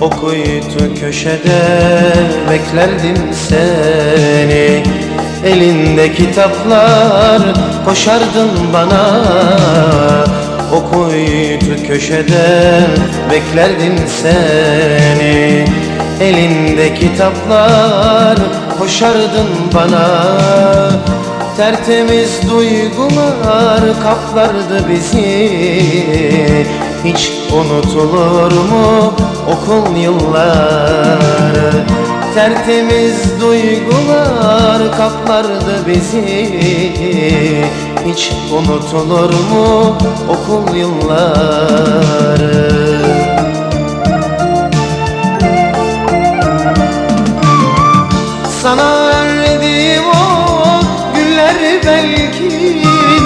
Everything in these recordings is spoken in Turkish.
O köşede beklerdim seni. Elinde kitaplar koşardın bana. O köşede beklerdim seni. Elinde kitaplar koşardın bana Tertemiz duygular kaplardı bizi. Hiç unutulur mu okul yılları? Tertemiz duygular kaplardı bizi. Hiç unutulur mu okul yılları? Sana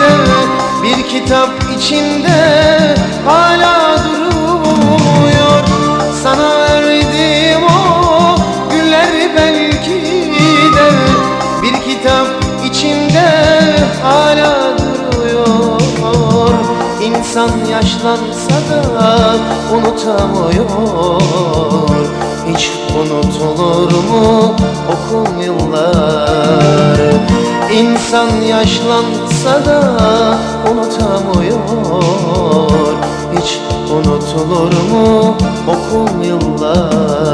de Bir kitap içinde hala duruyor Sana verdiğim o güller belki de Bir kitap içinde hala duruyor. İnsan yaşlansa da unutamıyor Hiç unutulur mu okul yılları? İnsan yaşlansa da unutamıyor. Hiç unutulur mu okul yılları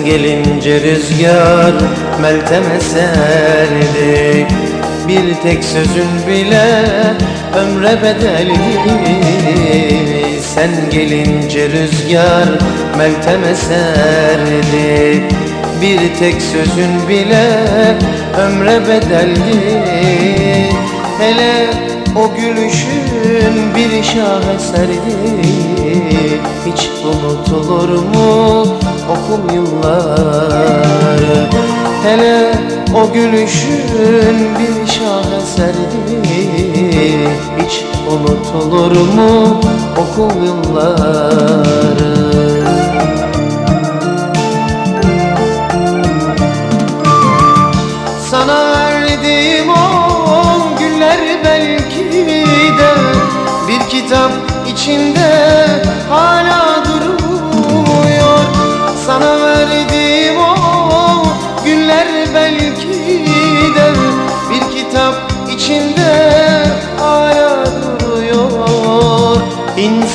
Sen gelince rüzgar meltem eserdi Bir tek sözün bile ömre bedeldi Sen gelince rüzgar meltem eserdi Bir tek sözün bile ömre bedeldi Hele o gülüşün bir şaheserdi Hiç unutulur mu okul yılları. Hele o gülüşün bir şaheserdi Hiç unutulur mu okul yılları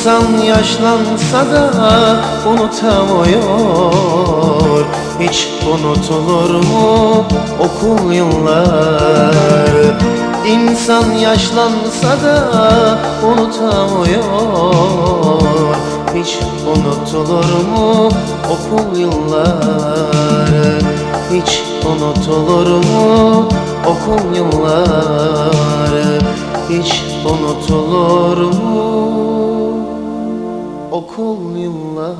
İnsan yaşlansa da unutamıyor. Hiç unutulur mu okul yılları? İnsan yaşlansa da unutamıyor. Hiç unutulur mu okul yılları? Hiç unutulur mu okul yılları? Hiç unutulur mu kul lillah